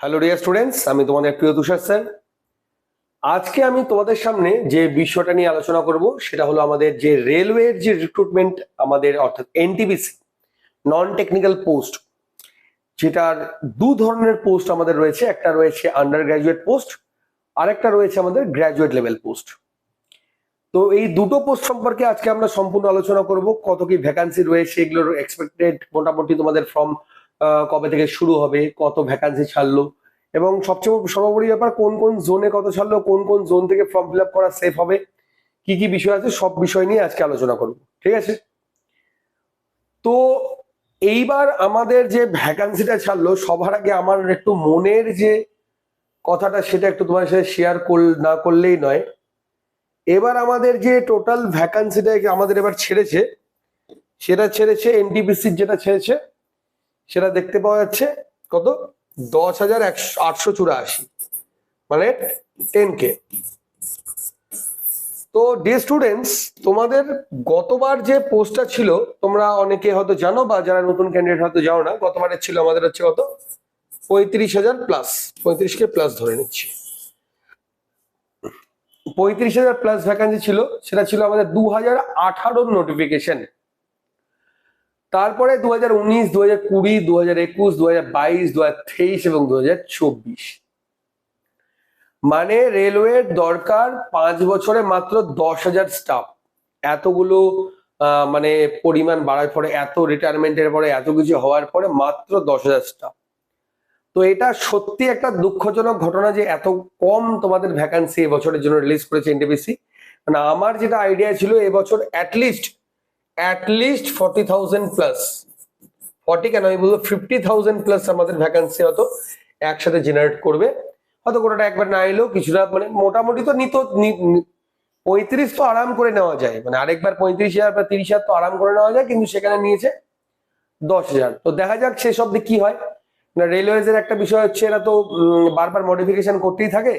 Hello dear students আমি তোমাদের প্রিয় তুষার স্যার। আজকে আমি তোমাদের সামনে যে বিষয়টা নিয়ে আলোচনা করব, সেটা হলো আমাদের যে রেলওয়ের যে রিক্রুটমেন্ট আমাদের, অর্থাৎ এনটিবিসি নন টেকনিক্যাল পোস্ট যেটার দু ধরনের পোস্ট আমাদের রয়েছে। একটা রয়েছে আন্ডার গ্র্যাজুয়েট পোস্ট আর একটা রয়েছে আমাদের গ্র্যাজুয়েট লেভেল পোস্ট তো এই দুটো পোস্ট সম্পর্কে আজকে আমরা সম্পূর্ণ আলোচনা করব। কত কি ভ্যাকান্সি রয়েছে, এগুলোর এক্সপেক্টেড মোটামুটি তোমাদের ফর্ম কবে থেকে শুরু হবে, কত ভ্যাকান্সি ছাড়লো এবং সবচেয়ে সর্বোপরি ব্যাপার, কোন কোন জোনে কত ছাড়লো, কোন কোন জোন থেকে ফর্ম ফিল আপ করা সেফ হবে, কি কি বিষয় আছে, সব বিষয় নিয়ে আজকে আলোচনা করব, ঠিক আছে? তো এইবার আমাদের যে ভ্যাকান্সিটা ছাড়লো, সবার আগে আমার একটু মনের যে কথাটা, সেটা একটু তোমার সাথে শেয়ার কর, না করলেই নয়। এবার আমাদের যে টোটাল ভ্যাকান্সিটা আমাদের এবার ছেড়েছে, সেটা ছেড়েছে এনটিপিসির যেটা ছেড়েছে সেটা দেখতে পাওয়া যাচ্ছে কত? দশ হাজার একশো আটশো চুরাশি। মানে টেন কে তো ডে স্টুডেন্টস তোমাদের গতবার যে পোস্টটা ছিল, তোমরা অনেকে হয়তো জানো বা যারা নতুন ক্যান্ডিডেট হয়তো জানো না, গতবারের ছিল আমাদের হচ্ছে কত? পঁয়ত্রিশ হাজার প্লাস পঁয়ত্রিশ কে প্লাস ধরে নিচ্ছি। পঁয়ত্রিশ হাজার প্লাস ভ্যাকান্সি ছিল, সেটা ছিল আমাদের দু হাজার আঠারোর নোটিফিকেশন তারপরে দু হাজার উনিশ দু হাজার কুড়ি দু হাজার একুশ দু হাজার বাইশ দু হাজার তেইশ এবং দু হাজার চব্বিশ। মানে রেলওয়ের দরকার পাঁচ বছরে মাত্র দশ হাজার স্টাফ এতগুলো মানে পরিমাণ বাড়ার পরে, এত রিটায়ারমেন্টের পরে, এত কিছু হওয়ার পরে মাত্র দশ হাজার স্টাফ তো এটা সত্যি একটা দুঃখজনক ঘটনা যে এত কম তোমাদের ভ্যাকান্সি এবছরের জন্য রিলিজ করেছে এনটিপিসি মানে আমার যেটা আইডিয়া ছিল এবছর at least at least forty thousand plus forty কেন? আমি বলব ফিফটি থাউজেন্ড প্লাস আমাদের ভ্যাকান্সি হয়তো একসাথে জেনারেট করবে। হয়তো কোনোটা একবার না এলেও কিছুটা মানে মোটামুটি তো নিত পঁয়ত্রিশ তো আরাম করে নেওয়া যায়। মানে আরেকবার পঁয়ত্রিশ হাজার বা তিরিশ হাজার তো আরাম করে নেওয়া যায়, কিন্তু সেখানে নিয়েছে দশ হাজার। তো দেখা যাক শেষ অব্দি কি হয়। না রেলওয়েজ এর একটা বিষয় হচ্ছে, এরা তো বারবার মডিফিকেশন করতেই থাকে।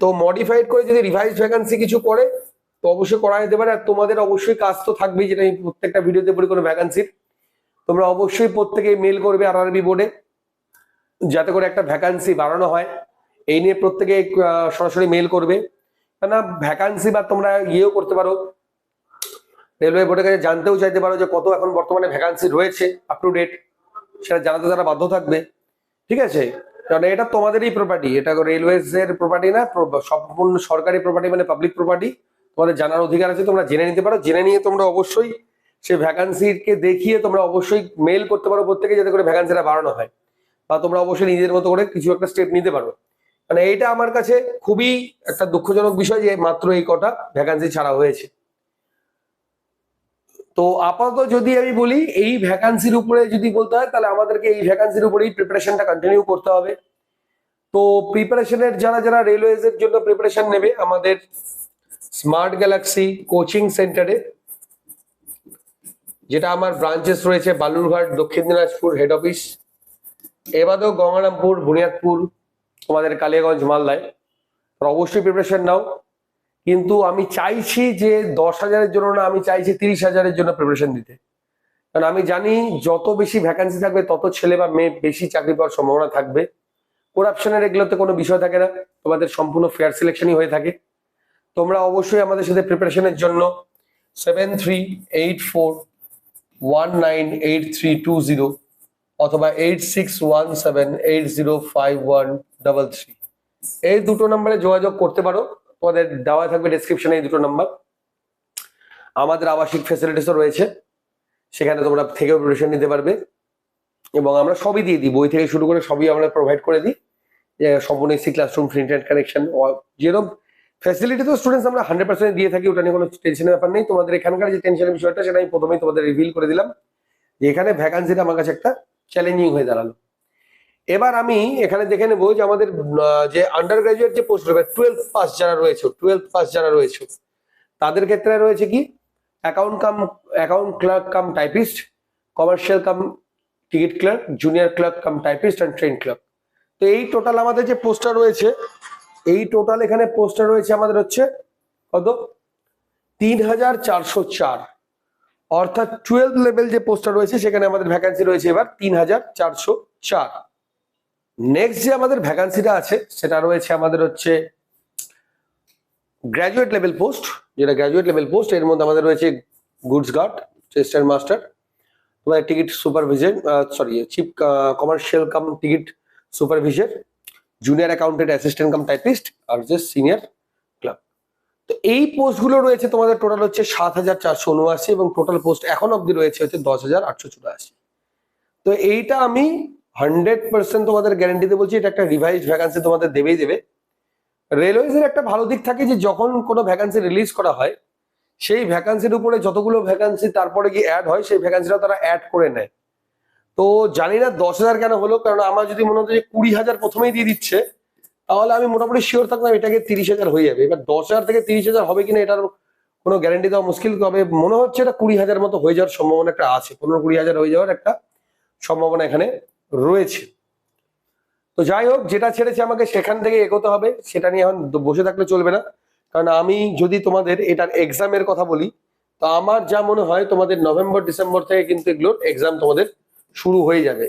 তো মডিফাইড করে যদি রিভাইজ ভ্যাকান্সি কিছু করে তো অবশ্যই করা যেতে পারে। আর তোমাদের অবশ্যই কাজ তো থাকবেই, যেটা আমি প্রত্যেকটা ভিডিওতে বলি, কোনো ভ্যাকান্সির তোমরা অবশ্যই প্রত্যেকে মেল করবে আর আরবি বোর্ডে যাতে করে একটা ভ্যাকান্সি বাড়ানো হয়। এই নিয়ে প্রত্যেকে সরাসরি মেল করবে। না ভ্যাকান্সি বা তোমরা ইয়েও করতে পারো। রেলওয়ে বোর্ডের কাছে জানতেও চাইতে পারো যে কত এখন বর্তমানে ভ্যাকান্সি রয়েছে আপ টু ডেট সেটা জানাতে তারা বাধ্য থাকবে। ঠিক আছে? কারণ এটা তোমাদেরই প্রপার্টি এটা রেলওয়েজ এর প্রপার্টি না সম্পূর্ণ সরকারি প্রপার্টি মানে পাবলিক প্রপার্টি তোমাদের জানার অধিকার আছে, তোমরা জেনে নিতে পারো। জেনে নিয়ে তোমরা অবশ্যই সেই ভ্যাকান্সিকে দেখিয়ে তোমরা অবশ্যই মেল করতে পারো প্রত্যেকে, যাতে করে ভ্যাকান্সিটা বাড়ানো হয়। বা তোমরা অবশ্যই নিজের মতো করে কিছু একটা স্টেপ নিতে পারো। মানে এইটা আমার কাছে খুবই একটা দুঃখজনক বিষয় যে মাত্র এই কটা ভ্যাকান্সি ছাড়া হয়েছে। তো আপাতত যদি আমি বলি, এই ভ্যাকান্সির উপরে যদি বলতে হয়, তাহলে আমাদেরকে এই ভ্যাকান্সির উপরেই প্রিপারেশনটা কন্টিনিউ করতে হবে। তো প্রিপারেশনের যারা যারা রেলওয়েজ এর জন্য প্রিপারেশন নেবে, আমাদের স্মার্ট গ্যালাক্সি কোচিং সেন্টারে যেটা আমার ব্রাঞ্চেস রয়েছে, বালুরঘাট, দক্ষিণ দিনাজপুর হেড অফিস এবারেও গঙ্গারামপুর, বুনিয়াদপুর, তোমাদের কালিয়াগঞ্জ, মালদায়। অবশ্যই প্রিপারেশন নাও। কিন্তু আমি চাইছি যে দশ হাজারের জন্য না, আমি চাইছি তিরিশ হাজারের জন্য প্রিপারেশন দিতে। কারণ আমি জানি যত বেশি ভ্যাকান্সি থাকবে, তত ছেলে বা মেয়ে বেশি চাকরি পাওয়ার সম্ভাবনা থাকবে। করাপশনের এগুলোতে কোনো বিষয় থাকে না। তোমাদের সম্পূর্ণ ফেয়ার সিলেকশনই হয়ে থাকে। তোমরা অবশ্যই আমাদের সাথে প্রিপারেশনের জন্য seven three eight four one nine eight three two zero অথবা eight six one seven eight zero five one double three এই দুটো নম্বরে যোগাযোগ করতে পারো। তোমাদের দেওয়া থাকবে ডেসক্রিপশনে এই দুটো নাম্বার আমাদের আবাসিক ফেসিলিটিসও রয়েছে। সেখানে তোমরা থেকেও প্রিপারেশন নিতে পারবে। এবং আমরা সবই দিয়ে দিই। বই থেকে শুরু করে সবই আমরা প্রোভাইড করে দিই। সম্পূর্ণ AC classroom free internet connection যেরকম ফ্যাসিলিটি তো স্টুডেন্টস আমরা হান্ড্রেড পার্সেন্ট দিয়ে থাকি, ওটা নিয়ে কোনো টেনশনের ব্যাপার নেই। তোমাদের এখানকার যে টেনশনের বিষয়টা, সেটা আমি প্রথমেই তোমাদের রিভিল করে দিলাম। যে এখানে ভ্যাকান্সিটা আমার কাছে একটা চ্যালেঞ্জিং হয়ে দাঁড়াল। এবার আমি এখানে দেখে নেব যে আমাদের যে আন্ডার গ্রাজুয়েট যে পোস্ট রয়েছে টুয়েলভ পাস যারা রয়েছে টুয়েলভ পাস যারা রয়েছে, তাদের ক্ষেত্রে রয়েছে কি? Account cum account clerk cum typist commercial cum ticket clerk junior clerk cum typist and train clerk তো এই টোটাল আমাদের যে পোস্টটা রয়েছে এই টোটাল এখানে পোস্টার রয়েছে আমাদের হচ্ছে, কত? তিন হাজার চারশো চার। অর্থাৎ টুয়েলভ লেভেল যে পোস্টার রয়েছে, সেখানে আমাদের ভ্যাকান্সি রয়েছে এবার তিন হাজার চারশো চার। নেক্সট যে আমাদের ভ্যাকান্সিটা আছে, সেটা রয়েছে আমাদের হচ্ছে গ্র্যাজুয়েট লেভেল পোস্ট যেটা গ্র্যাজুয়েট লেভেল পোস্ট এর মধ্যে আমাদের রয়েছে goods guard chester master ticket supervision sorry chief commercial cum ticket supervision junior accountant assistant cum typist আর যে সিনিয়র ক্লাব তো এই পোস্টগুলো রয়েছে, তোমাদের টোটাল হচ্ছে সাত হাজার চারশো উনআশি এবং টোটাল পোস্ট এখন অবধি রয়েছে হচ্ছে দশ হাজার আটশো চুরাশি। তো এইটা আমি হান্ড্রেড পার্সেন্ট তোমাদের গ্যারান্টিতে বলছি এটা একটা রিভাইজ ভ্যাকান্সি তোমাদের দেবেই দেবে। রেলওয়েজের একটা ভালো দিক থাকে যে, যখন কোনো ভ্যাকান্সি রিলিজ করা হয়, সেই ভ্যাকান্সির উপরে যতগুলো ভ্যাকান্সি তারপরে গিয়ে অ্যাড হয়, সেই ভ্যাকান্সিটা তারা অ্যাড করে নেয়। তো জানি না দশ হাজার কেন হলো, কারণ আমার যদি মনে হতো যে কুড়ি হাজার প্রথমেই দিয়ে দিচ্ছে, তাহলে আমি মোটামুটি শিওর থাকতাম এটাকে তিরিশ হাজার হয়ে যাবে। এবার দশ হাজার থেকে তিরিশ হাজার হবে কিনা এটার কোনো গ্যারান্টি দেওয়া মুশকিল, তবে মনে হচ্ছে এটা কুড়ি হাজার মতো হয়ে যাওয়ার সম্ভাবনা একটা আছে, পনেরো কুড়ি হাজার হয়ে যাওয়ার একটা সম্ভাবনা এখানে রয়েছে। তো যাই হোক, যেটা ছেড়েছে আমাকে সেখান থেকে এগোতে হবে, সেটা নিয়ে এখন বসে থাকলে চলবে না। কারণ আমি যদি তোমাদের এটার এক্সামের কথা বলি, তো আমার যা মনে হয় তোমাদের নভেম্বর ডিসেম্বর থেকে কিন্তু এগুলোর এক্সাম তোমাদের শুরু হয়ে যাবে।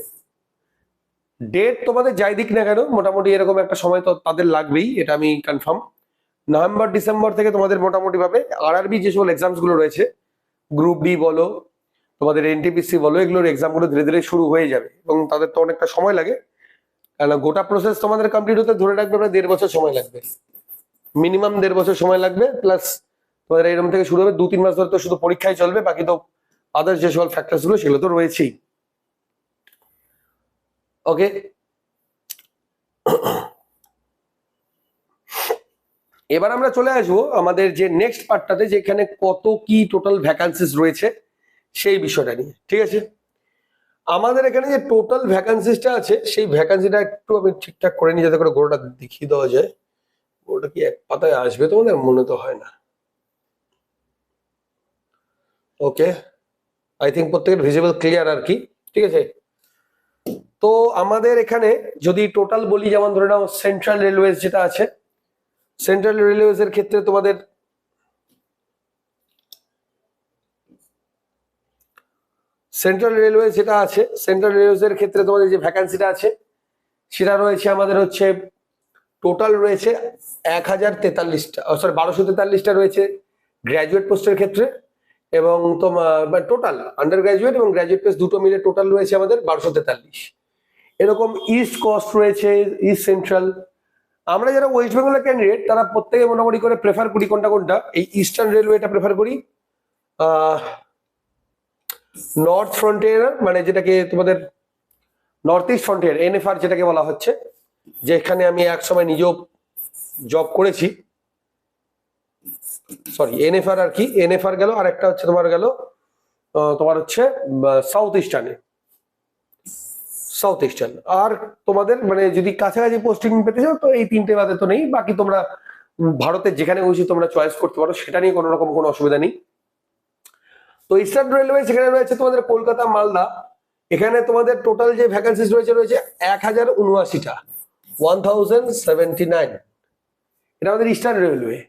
ডেট তোমাদের যাই দিক না কেন, মোটামুটি এরকম একটা সময় তো তাদের লাগবেই, এটা আমি কনফার্ম নভেম্বর ডিসেম্বর থেকে তোমাদের মোটামুটি ভাবে আরআরবি যে সকল এক্সামসগুলো রয়েছে গ্রুপ ডি বলো, তোমাদের এনটিপিসি বলো, এগুলোর এক্সামগুলো ধীরে ধীরে শুরু হয়ে যাবে এবং তাদের তো অনেকটা সময় লাগে। কারণ গোটা প্রসেস তোমাদের কমপ্লিট হতে ধরে রাখবে প্রায় দেড় বছর সময় লাগবে। মিনিমাম দেড় বছর সময় লাগবে প্লাস তোমাদের এরকম থেকে শুরু হবে দু তিন মাস ধরে তো শুধু পরীক্ষায় চলবে, বাকি তো আদার্স যে সকল ফ্যাক্টরসগুলো, সেগুলো তো রয়েছেই। ওকে এবার আমরা চলে আসব আমাদের যে নেক্সট পার্টটাতে যেখানে কত কি টোটাল ভ্যাকান্সিস রয়েছে, সেই বিষয়টা নিয়ে। ঠিক আছে? আমাদের এখানে যে টোটাল ভ্যাকান্সিসটা আছে, সেই ভ্যাকান্সিটা একটু আমি ঠিকঠাক করে নিই, যাতে করে গোড়াটা দেখিয়ে দেওয়া যায়। ওটা কি এক পাতায় আসবে তোমাদের? মনে তো হয় না। ওকে আই থিঙ্ক প্রত্যেকের ভিজিবল ক্লিয়ার আর কি। ঠিক আছে? তো আমাদের এখানে যদি টোটাল বলি, যেমন ধরে নাও সেন্ট্রাল রেলওয়েজ যেটা আছে সেন্ট্রাল রেলওয়েজ এর ক্ষেত্রে তোমাদের সেন্ট্রাল রেলওয়ে যেটা আছে সেন্ট্রাল রেলওয়েজ এর ক্ষেত্রে তোমাদের যে ভ্যাকান্সিটা আছে, সেটা রয়েছে আমাদের হচ্ছে টোটাল রয়েছে এক হাজার তেতাল্লিশটা সরি বারোশো তেতাল্লিশটা রয়েছে গ্র্যাজুয়েট পোস্টের ক্ষেত্রে। এবং তোমার টোটাল আন্ডার গ্র্যাজুয়েট এবং গ্র্যাজুয়েট পোস্ট দুটো মিলে টোটাল রয়েছে আমাদের বারোশো তেতাল্লিশ। এরকম ইস্ট কস্ট রয়েছে ইস্ট সেন্ট্রাল আমরা যারা ওয়েস্ট বেঙ্গলের ক্যান্ডিডেট তারা প্রত্যেকে মোটামুটি করে প্রেফার করি কোনটা কোনটা? এই ইস্টার্ন রেলওয়েটা প্রেফার করি। নর্থ ফ্রন্টিয়ার মানে যেটাকে তোমাদের নর্থ ইস্ট ফ্রন্টিয়ার এনএফআর যেটাকে বলা হচ্ছে, যেখানে আমি এক সময় নিজেও জব করেছি। সরি এনএফআর আর কি? এনএফআর গেল আর একটা হচ্ছে তোমার গেল তোমার হচ্ছে সাউথ ইস্টার্নে সাউথ ইস্টার্ন আর তোমাদের মানে যদি কাছাকাছি পোস্টিং পেতে চাও, তো এই তিনটে বাদে তো নেই। বাকি তোমরা ভারতের যেখানে বসে তোমরা চয়েস করতে পারো। সেটা নিয়ে কোনো রকম কোনো অসুবিধা নেই। তো ইস্টার্ন রেলওয়ে সেখানে রয়েছে তোমাদের কলকাতা, মালদা। এখানে তোমাদের টোটাল যে ভ্যাকান্সিস রয়েছে রয়েছে এক হাজার উনআশিটা। ওয়ান থাউজেন্ড সেভেন্টি নাইন এটা আমাদের ইস্টার্ন রেলওয়ে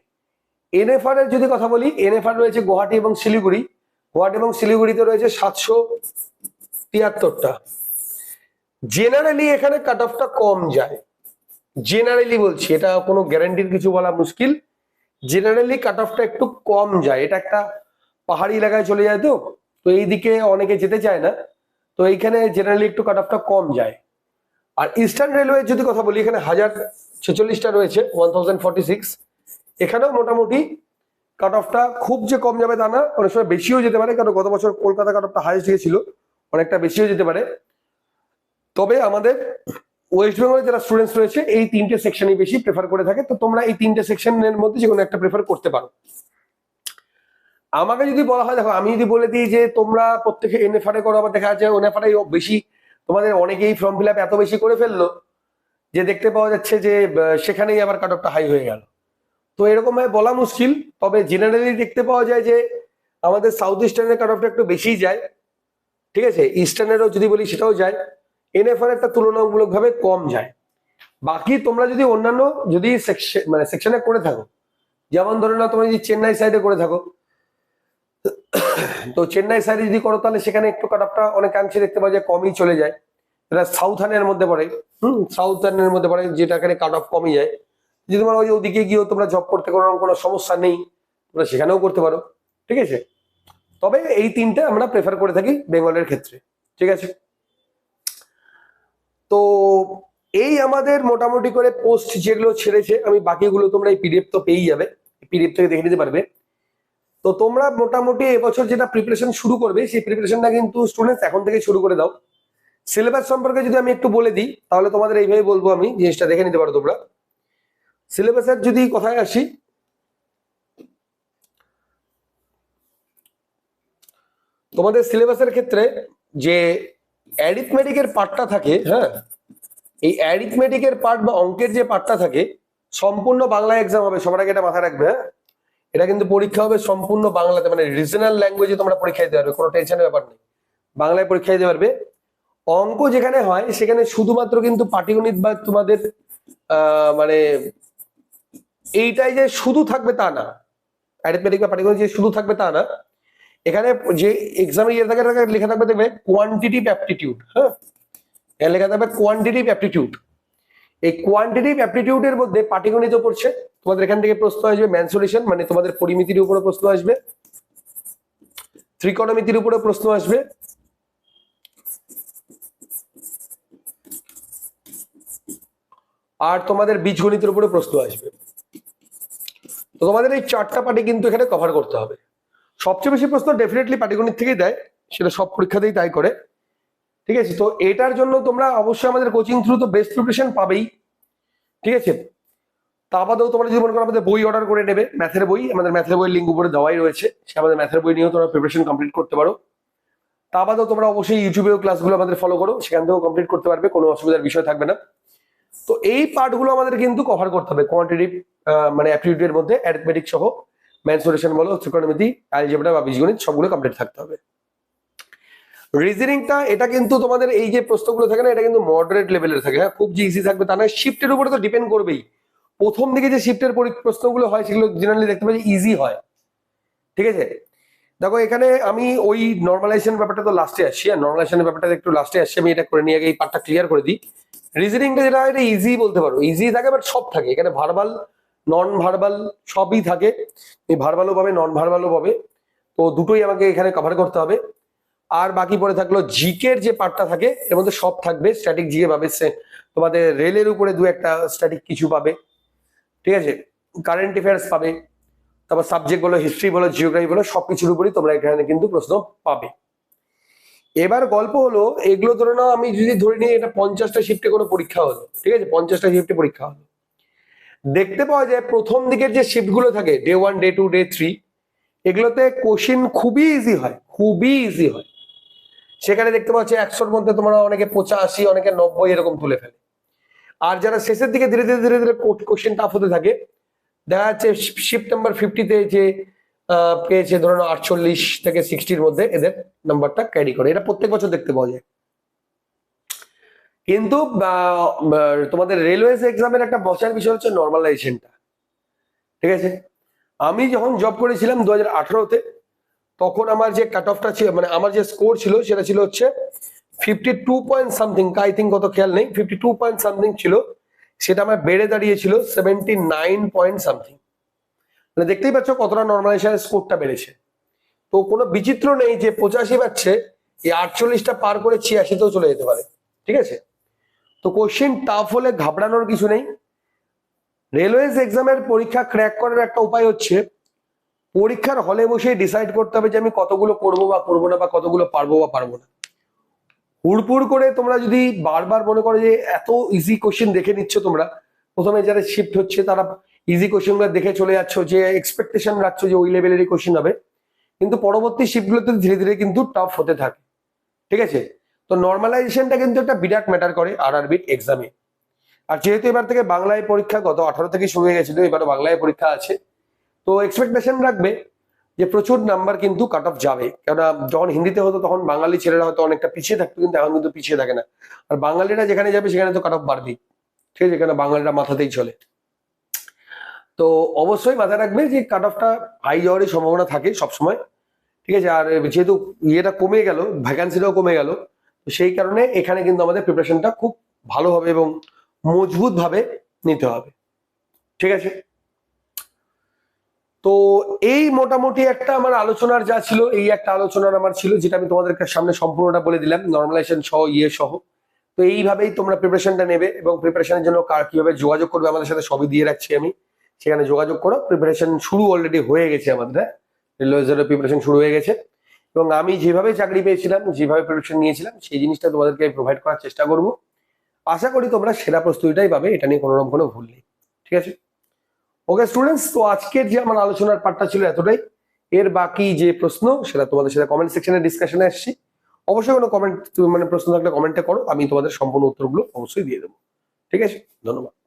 এনএফআর এর যদি কথা বলি এনএফআর রয়েছে গুয়াহাটি এবং শিলিগুড়ি। গুয়াহাটি এবং শিলিগুড়িতে রয়েছে সাতশো তিয়াত্তরটা। জেনারেলি এখানে কাট অফটা কম যায়। জেনারেলি বলছি, এটা কোনো গ্যারান্টির কিছু বলা মুশকিল। জেনারেলি কাট অফটা একটু কম যায়। এটা একটা পাহাড়ি এলাকায় চলে যায় তো তো এইদিকে অনেকে যেতে চায় না। তো এইখানে জেনারেলি একটু কাট অফটা কম যায়। আর ইস্টার্ন রেলওয়ে যদি কথা বলি, এখানে হাজার ছেচল্লিশটা রয়েছে ওয়ান থাউজেন্ড ফর্টি সিক্স এখানেও মোটামুটি কাট অফটা খুব যে কম যাবে তা না, অনেক সময় বেশিও যেতে পারে, কারণ গত বছর কলকাতা কাট অফটা হাইস্ট গিয়েছিল, অনেকটা বেশিও যেতে পারে। তবে আমাদের ওয়েস্ট বেঙ্গলের যারা স্টুডেন্টস রয়েছে, এই তিনটে সেকশনই বেশি প্রেফার করে থাকে, তো তোমরা এই তিনটে সেকশনের মধ্যে যে কোনো একটা প্রেফার করতে পারো। আমাকে যদি বলা হয়, দেখো, আমি যদি বলে দিই যে তোমরা প্রত্যেকে এনএফআরএ করো, আবার দেখা যাচ্ছে এনএফআরএ বেশি, তোমাদের অনেকেই ফর্ম ফিল এত বেশি করে ফেলল, যে দেখতে পাওয়া যাচ্ছে যে সেখানেই আবার কাট অফটা হাই হয়ে গেল। তো এরকম ভাবে বলা মুশকিল, তবে জেনারেলি দেখতে পাওয়া যায় যে আমাদের সাউথ ইস্টার্নের কাট অফটা একটু বেশিই যায়। ঠিক আছে? ইস্টার্নেরও যদি বলি সেটাও যায়। এনএফআর একটা তুলনামূলকভাবে কম যায়। বাকি তোমরা যদি অন্যান্য যদি মানে সেকশনে করে থাকো, যেমন ধরে নাও তোমরা যদি চেন্নাই সাইডে করে থাকো, তো চেন্নাই সাইডে যদি করো তাহলে সেখানে একটু কাট অফটা অনেকাংশে দেখতে পাওয়া যায় কমই চলে যায়। এটা সাউথার্নের মধ্যে পড়ে। হুম সাউথার্নের মধ্যে পড়ে যেটা এখানে কাট অফ কমই যায়। যদি তোমার ওই ওদিকে গিয়েও তোমরা জব করতে রকম কোনো সমস্যা নেই, তোমরা সেখানেও করতে পারো, ঠিক আছে? তবে এই তিনটে আমরা প্রেফার করে থাকি বেঙ্গলের ক্ষেত্রে, ঠিক আছে? তো এই আমাদের মোটামুটি করে পোস্ট যেগুলো ছেড়েছে, আমি বাকিগুলো তোমরা এই পিডিএফ তো পেয়েই যাবে পিডিএফ থেকে দেখে নিতে পারবে। তো তোমরা মোটামুটি এবছর যেটা প্রিপারেশন শুরু করবে, সেই প্রিপারেশনটা কিন্তু স্টুডেন্টস এখন থেকে শুরু করে দাও। সিলেবাস সম্পর্কে যদি আমি একটু বলে দিই, তাহলে তোমাদের এইভাবে বলব আমি, জিনিসটা দেখে নিতে পারো তোমরা। সিলেবাসের যদি কথায় আসি, তোমাদের সিলেবাসের ক্ষেত্রে যে অ্যারিথমেটিকের পার্টটা থাকে হ্যাঁ এই অ্যারিথমেটিকের পার্ট বা অঙ্কের যে পার্টটা থাকে, সম্পূর্ণ বাংলা এক্সাম হবে, সবার আগে এটা মাথায় রাখবে হ্যাঁ? এটা কিন্তু পরীক্ষা হবে সম্পূর্ণ বাংলাতে মানে রিজনাল ল্যাঙ্গুয়েজে তোমরা পরীক্ষা দিতে পারবে, কোনো টেনশনের ব্যাপার নেই। বাংলায় পরীক্ষা দিতে পারবে। অঙ্ক যেখানে হয়, সেখানে শুধুমাত্র কিন্তু পাটিগণিত বা তোমাদের মানে এইটাই যে শুধু থাকবে তা না। অ্যারিথমেটিক বা পাটিগণিত যে শুধু থাকবে তা না। এখানে যে এক্সামে ইয়ে থাকে থাকে লেখা থাকবে দেখবে কোয়ান্টিটিভ অ্যাপটিটিউড হ্যাঁ? এখানে লেখা থাকবে কোয়ান্টিটিভ অ্যাপটিটিউড এই কোয়ান্টিটিভ অ্যাপটিটিউডের মধ্যে পাটিগণিত পড়ছে। তোমাদের এখান থেকে প্রশ্ন আসবে ম্যানসুলেশন মানে তোমাদের পরিমিতির উপরে প্রশ্ন আসবে। ত্রিকোণমিতির উপরে প্রশ্ন আসবে। আর তোমাদের বীজগণিতের উপরে প্রশ্ন আসবে। তো তোমাদের এই চারটা পার্টি কিন্তু এখানে কভার করতে হবে। সবচেয়ে বেশি প্রশ্ন ডেফিনেটলি পাটিগণিত থেকেই দেয়, সেটা সব পরীক্ষাতেই তাই করে। ঠিক আছে, তো এটার জন্য তোমরা অবশ্যই আমাদের কোচিং থ্রু তো বেস্ট প্রিপারেশন পাবেই। ঠিক আছে, তা বাদেও তোমরা যদি মনে করো আমাদের বই অর্ডার করে নেবে ম্যাথের বই, আমাদের ম্যাথের বইয়ের লিঙ্ক উপরে দেওয়াই রয়েছে, সে আমাদের ম্যাথের বই নিয়েও তোমরা প্রিপারেশন কমপ্লিট করতে পারো। তা বাদেও তোমরা অবশ্যই ইউটিউবেও ক্লাসগুলো আমাদের ফলো করো, সেখান থেকেও কমপ্লিট করতে পারবে, কোনো অসুবিধার বিষয় থাকবে না। তো এই পার্টগুলো আমাদের কিন্তু কভার করতে হবে কোয়ান্টিটিভ মানে অ্যাপটিটিউডের মধ্যে অ্যারিথমেটিক সহ ম্যানসুরেশন বলো ত্রিকোণমিতি অ্যালজেব্রা বা বীজগণিত সবগুলো কমপ্লিট থাকতে হবে। রিজনিংটা এটা কিন্তু তোমাদের এই যে প্রশ্নগুলো থাকে না, এটা কিন্তু মডারেট লেভেলের থাকে। হ্যাঁ খুব যে ইজি থাকবে তা নয়। শিফটের উপরে তো ডিপেন্ড করবেই। প্রথম দিকে যে শিফটের প্রশ্নগুলো হয়, সেগুলো জেনারেলি দেখতে পাচ্ছি ইজি হয়। ঠিক আছে? দেখো, এখানে আমি ওই নর্মালাইজেশন ব্যাপারটা তো লাস্টে আসছি, আর নর্মালাইজেশনের ব্যাপারটা একটু লাস্টে আসছি, আমি এটা করে নিয়ে আগে এই পার্টটা ক্লিয়ার করে দিই। রিজনিংটা যেটা এটা ইজি বলতে পারো। ইজি থাকে বাট সব থাকে। এখানে ভার্বাল নন ভার্বাল সবই থাকে। ভার্বালও পাবে নন ভার্বালও পাবে। তো দুটোই আমাকে এখানে কভার করতে হবে। আর বাকি পড়ে থাকল জিকের যে পার্টটা থাকে, এর মধ্যে সব থাকবে। স্ট্যাটিক জিকে পাবে তোমাদের রেলের উপরে দু একটা স্ট্যাটিক কিছু পাবে। ঠিক আছে? কারেন্ট অ্যাফেয়ার্স পাবে। তারপর সাবজেক্ট বলো হিস্ট্রি বলো জিওগ্রাফি বলো, সবকিছুর উপরেই তোমরা এখানে কিন্তু প্রশ্ন পাবে। এবার গল্প হলো, এগুলো ধরে নাও, আমি যদি ধরে নিই, এটা পঞ্চাশটা শিফটে কোনো পরীক্ষা হলো। ঠিক আছে? পঞ্চাশটা শিফটে পরীক্ষা হলো। দেখতে পাওয়া যায় প্রথম দিকের যে শিফটগুলো থাকে day one day two day three এগুলোতে কোশ্চিন খুবই ইজি হয়, খুবই ইজি হয়। সেখানে দেখতে পাওয়া পাচ্ছি একশোর মধ্যে তোমরা অনেকে পঁচাশি, অনেকে নব্বই এরকম তুলে ফেলে। আর যারা শেষের দিকে ধীরে ধীরে ধীরে ধীরে কোশ্চেন টাফ হতে থাকে, দেখা যাচ্ছে শিফট নাম্বার ফিফটিতে যে পেয়েছে ধরুন আটচল্লিশ থেকে সিক্সটির মধ্যে এদের নাম্বারটা ক্যারি করে। এটা প্রত্যেক বছর দেখতে পাওয়া যায়। কিন্তু তোমাদের রেলওয়েজ এক্সামের একটা বসার বিষয় হচ্ছে নর্মালাইজেশনটা ঠিক আছে? আমি যখন জব করেছিলাম দু হাজার তখন আমার যে কাট অফটা ছিল মানে আমার যে স্কোর ছিল, সেটা ছিল হচ্ছে fifty two point something I think কত খেয়াল নেই ফিফটি টু পয়েন্ট সামথিং ছিল। সেটা আমার বেড়ে দাঁড়িয়েছিল সেভেন্টি নাইন পয়েন্ট সামথিং মানে দেখতেই পাচ্ছ কতটা নর্মালাইজেশনের স্কোরটা বেড়েছে। তো কোনো বিচিত্র নেই যে পঁচাশি পাচ্ছে এই আটচল্লিশটা পার করে ছিয়াশিতেও চলে যেতে পারে। ঠিক আছে? তো কোশ্চেন টাফ হলে ঘাবড়ানোর কিছু নেই। রেলওয়েজ এক্সামের পরীক্ষা ক্র্যাক করার একটা উপায় হচ্ছে, পরীক্ষার হলে বসে ডিসাইড করতে হবে যে আমি কতগুলো করব বা করব না বা কতগুলো পারব বা পারব না। হুড়পুড় করে তোমরা যদি বারবার মনে করো যে এত ইজি কোশ্চেন দেখে নিচ্ছ তোমরা, প্রথমে যারা শিফট হচ্ছে তারা ইজি কোশ্চেনগুলো দেখে চলে যাচ্ছ, যে এক্সপেকটেশন রাখছো যে ওই লেভেলেরই কোশ্চেন হবে। কিন্তু পরবর্তী শিফটগুলোতে ধীরে ধীরে কিন্তু টাফ হতে থাকে। ঠিক আছে? তো নর্মালাইজেশনটা কিন্তু একটা বিরাট ম্যাটার করে আর আরবির এক্সামে আর যেহেতু এবার থেকে বাংলায় পরীক্ষা গত আঠারো থেকে শুরু হয়ে গেছিল, এবারও বাংলায় পরীক্ষা আছে। তো এক্সপেকটেশন রাখবে যে প্রচুর নাম্বার কিন্তু কাট অফ যাবে। কেননা যখন হিন্দিতে হতো তখন বাঙালি ছেলেরা হয়তো অনেকটা পিছিয়ে থাকতো, কিন্তু এখন কিন্তু পিছিয়ে থাকে না। আর বাঙালিরা যেখানে যাবে সেখানে তো কাট অফ বাড়বেই। ঠিক আছে কেন বাঙালিরা মাথাতেই চলে। তো অবশ্যই মাথায় রাখবে যে কাট অফটা হাই যাওয়ারই সম্ভাবনা থাকে সবসময়। ঠিক আছে, আর যেহেতু ইয়েটা কমে গেল ভ্যাকান্সিটাও কমে গেল তো সেই কারণে এখানে কিন্তু আমাদের প্রিপারেশনটা খুব ভালোভাবে এবং মজবুত ভাবে নিতে হবে। ঠিক আছে? তো এই মোটামুটি একটা আমার আলোচনার যা ছিল, এই একটা আলোচনার আমার ছিল, যেটা আমি তোমাদেরকে সামনে সম্পূর্ণটা বলে দিলাম নর্মালাইজেশন সহ ইয়ে সহ। তো এইভাবেই তোমরা প্রিপারেশনটা নেবে এবং প্রিপারেশনের জন্য কার কীভাবে যোগাযোগ করবে আমাদের সাথে সবই দিয়ে রাখছি আমি। সেখানে যোগাযোগ করো প্রিপারেশন শুরু অলরেডি হয়ে গেছে আমাদের হ্যাঁ? রেলওয়ে প্রিপারেশন শুরু হয়ে গেছে। এবং আমি যেভাবে চাকরি পেয়েছিলাম, যেভাবে প্রিপারেশন নিয়েছিলাম, সেই জিনিসটা তোমাদেরকে প্রোভাইড করার চেষ্টা করব। আশা করি তোমরা সেরা প্রস্তুতিটাই পাবে, এটা নিয়ে কোনো রকম কোনো ভুল নেই। ঠিক আছে? ওকে স্টুডেন্টস তো আজকের যে আমার আলোচনার পার্টটা ছিল এতটাই। এর বাকি যে প্রশ্ন, সেটা তোমাদের সাথে কমেন্ট সেকশনে ডিসকাশনে আসছি। অবশ্যই কোনো কমেন্ট মানে প্রশ্ন থাকলে কমেন্টে করো, আমি তোমাদের সম্পূর্ণ উত্তরগুলো অবশ্যই দিয়ে দেবো। ঠিক আছে? ধন্যবাদ।